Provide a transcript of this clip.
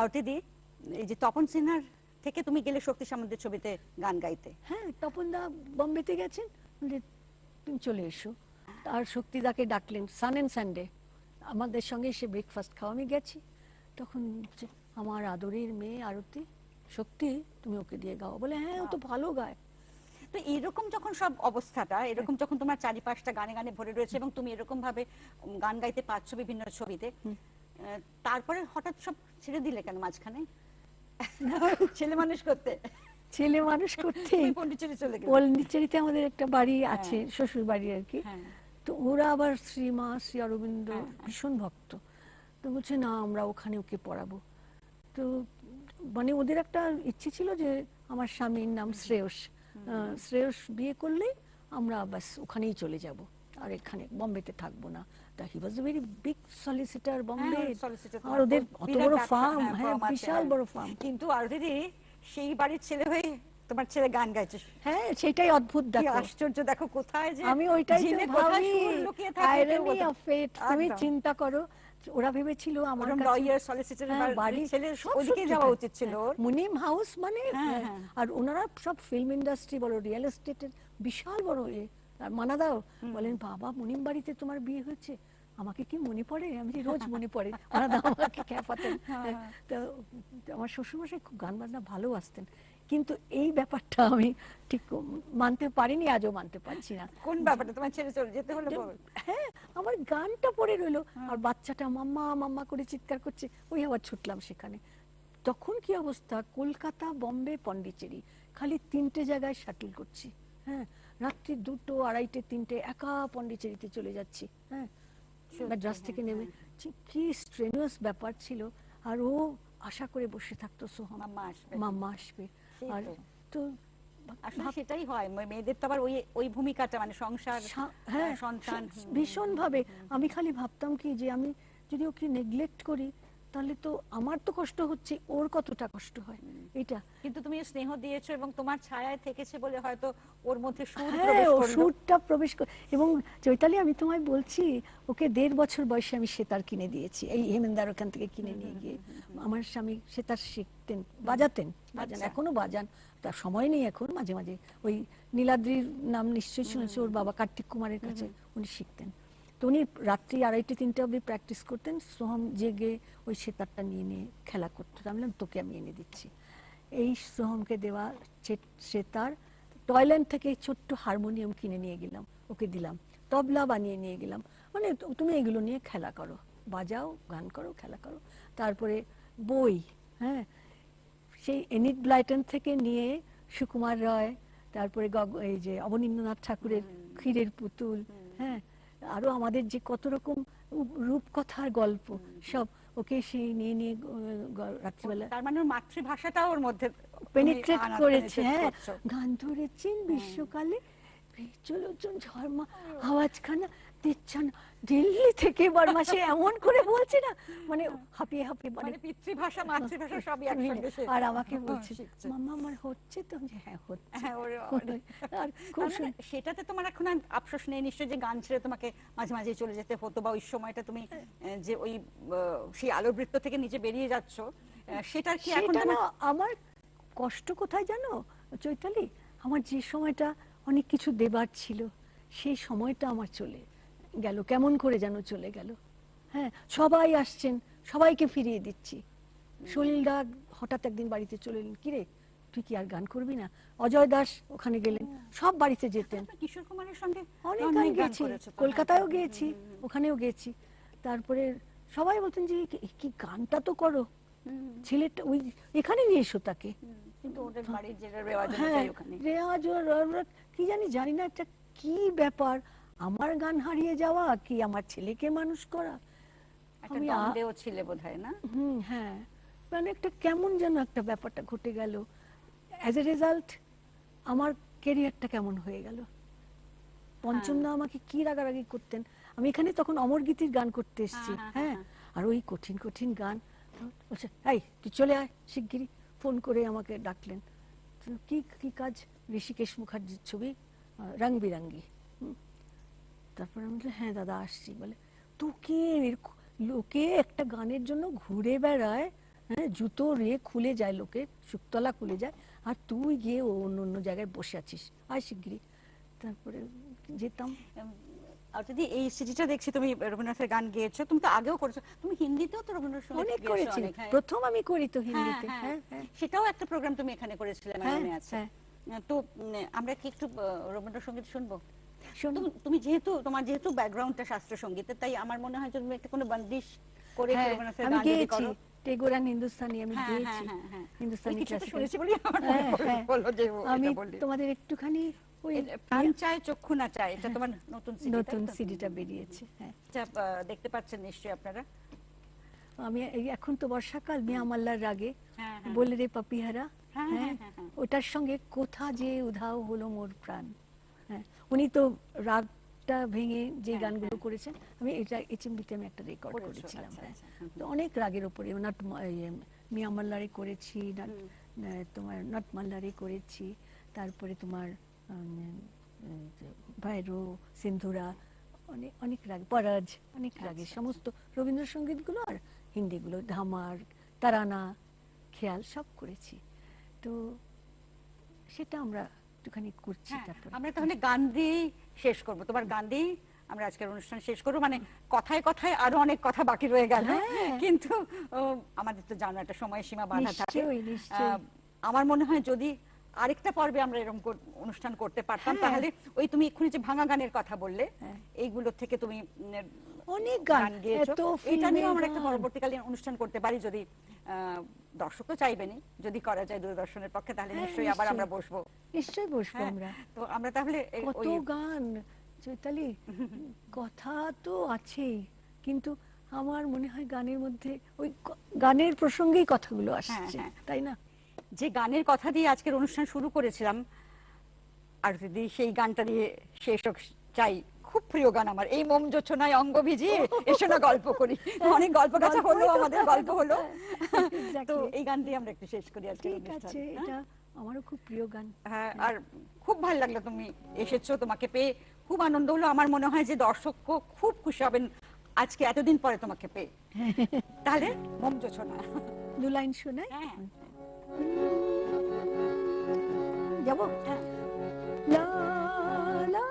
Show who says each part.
Speaker 1: আরতিদি এই যে তপন সিনহার থেকে তুমি গেলে শক্তি সামন্তের ছবিতে গান গাইতে।
Speaker 2: হ্যাঁ তপনদা বম্বেতে গেছেন বলে, তুমি চলে এসো। আর শক্তিদাকে ডাকলেন সান অ্যান্ড সানডে আমাদের সঙ্গে সে ব্রেকফাস্ট খাওয়া আমি গেছি। তখন আমার আদরের মেয়ে আরতি শক্তি তুমি ওকে দিয়ে গাও। বলে হ্যাঁ ও তো ভালো গায়।
Speaker 1: তো এরকম যখন সব অবস্থাটা এরকম যখন তোমার চারিপাশটা গানে গানে ভরে রয়েছে এবং তুমি এরকম ভাবে গান গাইতে পারছ বিভিন্ন ছবিতে তারপরে হঠাৎ সব ছেড়ে দিলে কেন মাঝখানে? ছেলে মানুষ করতে।
Speaker 2: ছেলে মানুষ করতে।
Speaker 1: পন্ডিচেরি চলে গেলে।
Speaker 2: পন্ডিচেরিতে আমাদের একটা বাড়ি আছে
Speaker 1: হ্যাঁ।
Speaker 2: শ্বশুর বাড়ি আর কি।
Speaker 1: হ্যাঁ।
Speaker 2: তো ওরা আবার শ্রীমা শ্রী অরবিন্দ
Speaker 1: হ্যাঁ,
Speaker 2: ভীষণ ভক্ত। তো বলছে না আমরা ওখানে ওকে পড়াবো। তো মানে ওদের একটা ইচ্ছে ছিল যে আমার স্বামীর নাম শ্রেয়স। শ্রেয়স বিয়ে করলেই আমরা বাস ওখানেই চলে যাব। আর এখানে বম্বেতে থাকব না। তা he was very big solicitor Bombay
Speaker 1: হ্যাঁ,
Speaker 2: আর ওদের অত বড় ফার্ম
Speaker 1: হ্যাঁ,
Speaker 2: হ্যাঁ বিশাল
Speaker 1: হ্যাঁ।
Speaker 2: বড় ফার্ম
Speaker 1: কিন্তু আর দিদি সেই বাড়ির ছেলে হয়ে তোমার ছেলে গান গাইছে।
Speaker 2: হ্যাঁ সেটাই অদ্ভুত দেখো।
Speaker 1: আশ্চর্য দেখো কোথায় যে
Speaker 2: আমি ওইটাই ভাবি আইরনি অফ ফেট তুমি চিন্তা করো ওরা ভেবেছিল আমার
Speaker 1: লয়ার সলিসিটর
Speaker 2: হ্যাঁ, বাড়ি
Speaker 1: ছেলে ওদিকে যাওয়া উচিত ছিল
Speaker 2: হ্যাঁ, মুনিম হাউস মানে
Speaker 1: হ্যাঁ,
Speaker 2: হ্যাঁ,
Speaker 1: হ্যাঁ।
Speaker 2: আর ওনারা সব ফিল্ম ইন্ডাস্ট্রি বলো রিয়েল এস্টেটের বিশাল বড় এ। আর মানাদাও বলেন বাবা মুনিম বাড়িতে তোমার বিয়ে হয়েছে? আমাকে কি মনে পড়ে? আমি রোজ মনে পড়ে। মানাদা আমাকে খ্যাপাতেন
Speaker 1: হ্যাঁ,
Speaker 2: তো তো আমার শ্বশুরমশাই খুব গান বাজনা ভালো আসতেন। কিন্তু এই ব্যাপারটা আমি ঠিক মানতে পারিনি আজও মানতে পারছি না।
Speaker 1: কোন ব্যাপারটা? তোমার ছেড়ে চলে যেতে হলো
Speaker 2: হ্যাঁ আমার গানটা পড়ে রইল। আর বাচ্চাটা মাম্মা মাম্মা করে চিৎকার করছে। ওই আবার ছুটলাম সেখানে। তখন কি অবস্থা? কলকাতা বম্বে পন্ডিচেরি। খালি তিনটে জায়গায় শাটল করছি। হ্যাঁ রাত্রি দুটো আড়াইটে তিনটে একা পন্ডিচেরিতে চলে যাচ্ছি হ্যাঁ? মাদ্রাস থেকে নেমে। কি স্ট্রেনুয়াস ব্যাপার ছিল। আর ও আশা করে বসে থাকতো সোহাম
Speaker 1: মাম্মা আসবে।
Speaker 2: আর
Speaker 1: তো। আসলে সেটাই হয় মেয়েদের তো আবার ওই ওই ভূমিকাটা মানে সংসার হ্যাঁ সন্তান।
Speaker 2: ভীষণ ভাবে আমি খালি ভাবতাম কি যে আমি যদি ওকে নেগলেক্ট করি তাহলে তো আমার তো কষ্ট হচ্ছে ওর কতটা কষ্ট হয়? এটা
Speaker 1: কিন্তু তুমি স্নেহ দিয়েছ এবং তোমার ছায়ায় থেকেছে বলে হয়তো ওর মধ্যে সুর
Speaker 2: হ্যাঁ। সুরটা প্রবেশ করে এবং চৈতালি আমি তোমায় বলছি ওকে দেড় বছর বয়সে আমি সেতার কিনে দিয়েছি এই হেমেন্দার ওখান থেকে কিনে নিয়ে গিয়ে। আমার স্বামী সেতার শিখতেন বাজাতেন বাজান
Speaker 1: আচ্ছা।
Speaker 2: এখনও বাজান। তার সময় নেই এখন মাঝে মাঝে। ওই নীলাদ্রির নাম নিশ্চয়ই শুনেছি ওর বাবা কার্তিক কুমারের কাছে উনি শিখতেন। তো উনি রাত্রি আড়াইটে তিনটে অবধি প্র্যাকটিস করতেন। সোহম জেগে ওই সেতারটা নিয়ে নিয়ে খেলা করতো। আমি বললাম তোকে আমি এনে দিচ্ছি। এই সোহমকে দেওয়া সেতার টয়ল্যান্ড থেকে ছোট্ট হারমোনিয়াম কিনে নিয়ে গেলাম ওকে দিলাম। তবলা বানিয়ে নিয়ে গেলাম। মানে তুমি এগুলো নিয়ে খেলা করো। বাজাও গান করো খেলা করো। তারপরে বই হ্যাঁ? সেই এনিট ব্লাইটন থেকে নিয়ে সুকুমার রায় তারপরে গগ- এই যে অবনীন্দ্রনাথ ঠাকুরের ক্ষীরের পুতুল হ্যাঁ? আরও আমাদের যে কত রকম রূপ- রূপকথার গল্প সব ওকে সেই নিয়ে নিয়ে রাত্রিবেলা
Speaker 1: তার মানে মাতৃভাষাটা ওর মধ্যে
Speaker 2: পেনিট্রেট করেছে হ্যাঁ। গান ধরেছেন বিশ্বকালে চলো চল ঝর্মা আওয়াজখানা। দিচ্ছে না দিল্লি থেকে এবার মাসে এমন করে বলছে না? মানে হাঁপিয়ে হাঁপিয়ে মানে
Speaker 1: মানে পিতৃভাষা মাতৃভাষা সবই একসঙ্গে
Speaker 2: আর আমাকে বলছে মাম্মা আমার হচ্ছে তো? হ্যাঁ হচ্ছে।
Speaker 1: হ্যাঁ,
Speaker 2: আর।
Speaker 1: সেটাতে তোমার এখন আর আফসোস নেই। নিশ্চয়ই যে গান ছেড়ে তোমাকে মাঝে মাঝে চলে যেতে হতো বা ওই সময়টা তুমি আহ, যে ওই সেই আলোবৃত্ত থেকে নিচে বেরিয়ে যাচ্ছ সেটার কি এখন
Speaker 2: সেটা আমার কষ্ট কোথায় জানো চৈতালি? আমার যে সময়টা অনেক কিছু দেবার ছিল সেই সময়টা আমার চলে। গেল কেমন করে যেন চলে গেল। হ্যাঁ সবাই আসছেন সবাইকে ফিরিয়ে দিচ্ছি। সলিল দা হঠাৎ একদিন বাড়িতে চলে এলেন কিরে তুই কি আর গান করবি না? অজয় দাস ওখানে গেলেন সব বাড়িতে যেতেন।
Speaker 1: কিশোর কুমারের সঙ্গে
Speaker 2: অনেক গান গেয়েছি কলকাতায়ও। গিয়েছি ওখানেও গেছি তারপরে সবাই বলতেন যে কি- গানটা তো করো। ছেলেটা ওই এখানে নিয়ে এসো তাকে।
Speaker 1: রেওয়াজ
Speaker 2: হ্যাঁ কি জানি জানি না এটা কি ব্যাপার। আমার গান হারিয়ে যাওয়া কি আমার ছেলেকে মানুষ করা? আমি আ-
Speaker 1: দ্বন্দ্বেও ছিলে বোধহয় না?
Speaker 2: হুম হ্যাঁ। মানে একটা কেমন যেন একটা ব্যাপারটা ঘটে গেল। অ্যাজ এ রেজাল্ট আমার কেরিয়ারটা কেমন হয়ে গেল? পঞ্চম দা আমাকে কি রাগারাগি করতেন? আমি এখানে তখন অমর গীতির গান করতে এসেছি
Speaker 1: হ্যাঁ, হ্যাঁ,
Speaker 2: হ্যাঁ? আর ওই কঠিন কঠিন গান বলছে এই তুই চলে আয় শিগগিরই ফোন করে আমাকে ডাকলেন। কি কি কাজ? ঋষিকেশ মুখার্জির ছবি রং বিরঙ্গি। তারপর আমি বললাম হ্যাঁ দাদা আসছি। বলে তোকে লোকে একটা গানের জন্য ঘুরে বেড়ায় হ্যাঁ জুতো রে খুলে যায় লোকে শুকতলা খুলে যায় আর তুই গিয়ে ও অন্য অন্য জায়গায় বসে আছিস। আয় শিগগিরি তারপরে যেতাম।
Speaker 1: আর যদি এই সিডিটা দেখছি তুমি রবীন্দ্রনাথের গান গেয়েছো তুমি তো আগেও করেছ তুমি হিন্দিতেও তো রবীন্দ্রনাথ
Speaker 2: অনেক করেছি।
Speaker 1: হ্যাঁ।
Speaker 2: প্রথম আমি করি তো
Speaker 1: হ্যাঁ,
Speaker 2: হিন্দিতে
Speaker 1: হ্যাঁ।
Speaker 2: হ্যাঁ
Speaker 1: সেটাও একটা প্রোগ্রাম তুমি এখানে করেছিলে মনে আছে। তো আমরা কি একটু রবীন্দ্রসঙ্গীত শুনব?
Speaker 2: শোনো
Speaker 1: তুমি- যেহেতু তোমার যেহেতু ব্যাকগ্রাউন্ডটা শাস্ত্রীয় সঙ্গীতের তাই আমার মনে হয় তুমি একটা কোনো বন্দিশ করে
Speaker 2: হ্যাঁ, আমি গেয়েছি
Speaker 1: করো
Speaker 2: হিন্দুস্তানি আমি
Speaker 1: হ্যাঁ,
Speaker 2: গেয়েছি।
Speaker 1: হ্যাঁ।
Speaker 2: হিন্দুস্তানি।
Speaker 1: শুনেছি বলি
Speaker 2: আমি তোমাদের একটুখানি ওই
Speaker 1: এটা প্রাণ চায় চক্ষু না চায় এটা তোমার নতুন
Speaker 2: নতুন সিডিটা বেরিয়েছে হ্যাঁ।
Speaker 1: আহ, দেখতে পাচ্ছেন নিশ্চয়ই আপনারা।
Speaker 2: আমি এখন তো বর্ষাকাল মিয়া মাল্লার রাগে। বলে রে পাপিহারা
Speaker 1: হ্যাঁ।
Speaker 2: ওটার সঙ্গে কোথা যে উধাও হলো মোর প্রাণ। হ্যাঁ উনি তো রাগটা ভেঙে যে
Speaker 1: হ্যাঁ,
Speaker 2: গানগুলো করেছেন আমি এটা এইচএমবিতে আমি একটা রেকর্ড করেছিলাম
Speaker 1: আচ্ছা,
Speaker 2: হ্যাঁ।
Speaker 1: আচ্ছা,
Speaker 2: তো অনেক রাগের উপরে নাট মিয়া মাল্লারে করেছি নাট- তোমার নট মাল্লারে করেছি তারপরে তোমার উম, সিন্ধুরা অনেক অনেক রাগ পরাজ অনেক
Speaker 1: আচ্ছা,
Speaker 2: সমস্ত রবীন্দ্রসঙ্গীতগুলো আর হিন্দিগুলো ধামার তারানা খেয়াল সব করেছি। তো সেটা আমরা একটুখানি করছি
Speaker 1: হ্যাঁ,
Speaker 2: তারপরে
Speaker 1: আমরা তাহলে গান দিয়েই শেষ করব তোমার গান দিয়েই আমরা আজকের অনুষ্ঠান শেষ করব মানে কথায় কথায় আরও অনেক কথা বাকি রয়ে গেল
Speaker 2: হ্যাঁ।
Speaker 1: কিন্তু আমাদের তো জানো একটা সময় সীমা বাধা থাকে আমার মনে হয় যদি আরেকটা পর্বে আমরা এরকম অনুষ্ঠান করতে পারতাম
Speaker 2: হ্যাঁ।
Speaker 1: তাহলে ওই তুমি এক্ষুনি যে ভাঙা গানের কথা বললে। এইগুলো থেকে তুমি
Speaker 2: অনেক গান
Speaker 1: গেয়েছো। এটা নিয়েও আমরা একটা
Speaker 2: গান।
Speaker 1: পরবর্তীকালে অনুষ্ঠান করতে পারি যদি দর্শক তো যদি করা যায় দূরদর্শনের পক্ষে তাহলে
Speaker 2: হ্যাঁ,
Speaker 1: নিশ্চয়ই আবার আমরা বসবো।
Speaker 2: নিশ্চয়ই বসবো
Speaker 1: হ্যাঁ,
Speaker 2: আমরা।
Speaker 1: তো আমরা তাহলে
Speaker 2: কত গান চৈতালি কথা তো আছেই কিন্তু আমার মনে হয় গানের মধ্যে ওই গানের প্রসঙ্গেই কথাগুলো আসছে
Speaker 1: হ্যাঁ।
Speaker 2: তাই না?
Speaker 1: যে গানের কথা দিয়ে আজকের অনুষ্ঠান শুরু করেছিলাম আর যদি সেই গানটা দিয়ে শেষ চাই। খুব প্রিয় গান আমার। এই মোম যোচনায় অঙ্গ ভিজিয়ে এসো না গল্প করি। অনেক গল্প কাছা হলো আমাদের গল্প হলো। তো এই গান দিয়ে আমরা একটু শেষ করি আজকের
Speaker 2: ঠিক আছে
Speaker 1: হ্যাঁ?
Speaker 2: এটা আমারও খুব প্রিয় গান।
Speaker 1: হ্যাঁ আর খুব ভালো লাগল তুমি এসেছ তোমাকে পেয়ে। খুব আনন্দ হলো। আমার মনে হয় যে দর্শক খুব খুশি হবেন আজকে এতদিন পরে তোমাকে পেয়ে। তাহলে মোম যোচনা
Speaker 2: দু লাইন শোনাই।
Speaker 1: হ্যাঁ।
Speaker 2: যাব?
Speaker 1: হ্যাঁ।
Speaker 2: লা